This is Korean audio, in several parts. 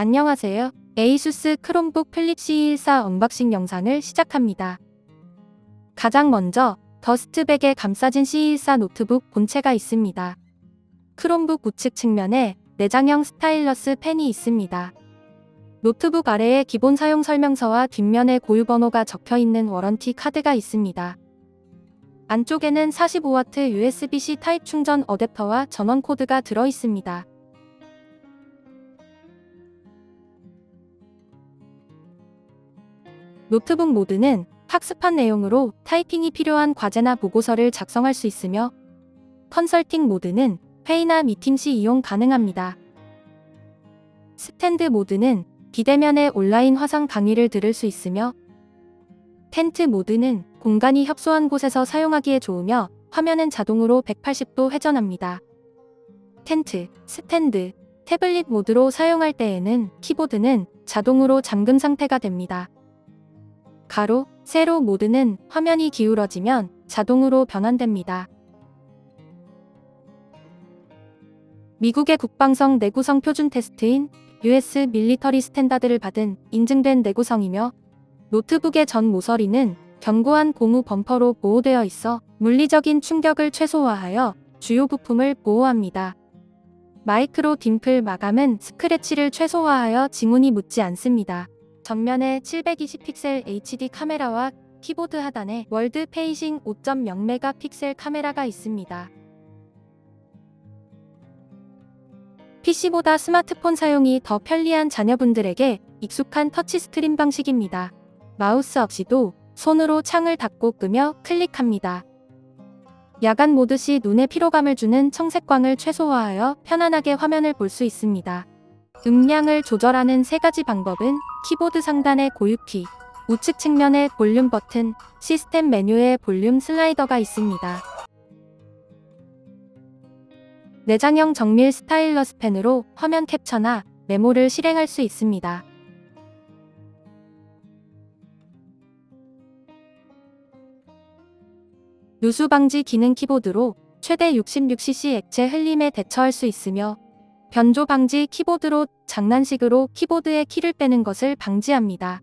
안녕하세요. 에이수스 크롬북 플립 C14 언박싱 영상을 시작합니다. 가장 먼저 더스트백에 감싸진 C14 노트북 본체가 있습니다. 크롬북 우측 측면에 내장형 스타일러스 펜이 있습니다. 노트북 아래에 기본 사용 설명서와 뒷면에 고유 번호가 적혀 있는 워런티 카드가 있습니다. 안쪽에는 45W USB-C 타입 충전 어댑터와 전원 코드가 들어 있습니다. 노트북 모드는 학습한 내용으로 타이핑이 필요한 과제나 보고서를 작성할 수 있으며 컨설팅 모드는 회의나 미팅 시 이용 가능합니다. 스탠드 모드는 비대면의 온라인 화상 강의를 들을 수 있으며 텐트 모드는 공간이 협소한 곳에서 사용하기에 좋으며 화면은 자동으로 180도 회전합니다. 텐트, 스탠드, 태블릿 모드로 사용할 때에는 키보드는 자동으로 잠금 상태가 됩니다. 가로, 세로 모드는 화면이 기울어지면 자동으로 변환됩니다. 미국의 국방성 내구성 표준 테스트인 US 밀리터리 스탠다드를 받은 인증된 내구성이며 노트북의 전 모서리는 견고한 고무 범퍼로 보호되어 있어 물리적인 충격을 최소화하여 주요 부품을 보호합니다. 마이크로 딤플 마감은 스크래치를 최소화하여 지문이 묻지 않습니다. 전면에 720픽셀 HD 카메라와 키보드 하단에 월드 페이싱 5.0메가 픽셀 카메라가 있습니다. PC보다 스마트폰 사용이 더 편리한 자녀분들에게 익숙한 터치스크린 방식입니다. 마우스 없이도 손으로 창을 닫고 끄며 클릭합니다. 야간 모드 시 눈에 피로감을 주는 청색광을 최소화하여 편안하게 화면을 볼 수 있습니다. 음량을 조절하는 세 가지 방법은 키보드 상단의 고유키, 우측 측면의 볼륨 버튼, 시스템 메뉴에 볼륨 슬라이더가 있습니다. 내장형 정밀 스타일러스 펜으로 화면 캡처나 메모를 실행할 수 있습니다. 누수 방지 기능 키보드로 최대 66cc 액체 흘림에 대처할 수 있으며 변조 방지 키보드로 장난식으로 키보드의 키를 빼는 것을 방지합니다.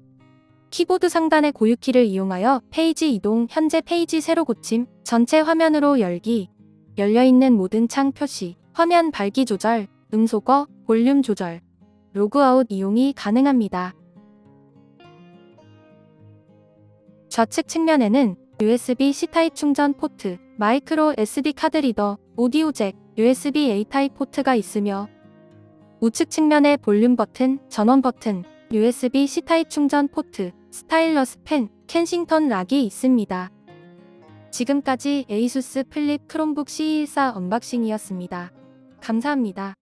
키보드 상단의 고유키를 이용하여 페이지 이동, 현재 페이지 세로 고침, 전체 화면으로 열기, 열려있는 모든 창 표시, 화면 밝기 조절, 음소거, 볼륨 조절, 로그아웃 이용이 가능합니다. 좌측 측면에는 USB-C 타입 충전 포트, 마이크로 SD 카드 리더, 오디오 잭, USB-A 타입 포트가 있으며 우측 측면에 볼륨 버튼, 전원 버튼, USB-C 타입 충전 포트, 스타일러스 펜, 켄싱턴 락이 있습니다. 지금까지 에이수스 플립 크롬북 C14 언박싱이었습니다. 감사합니다.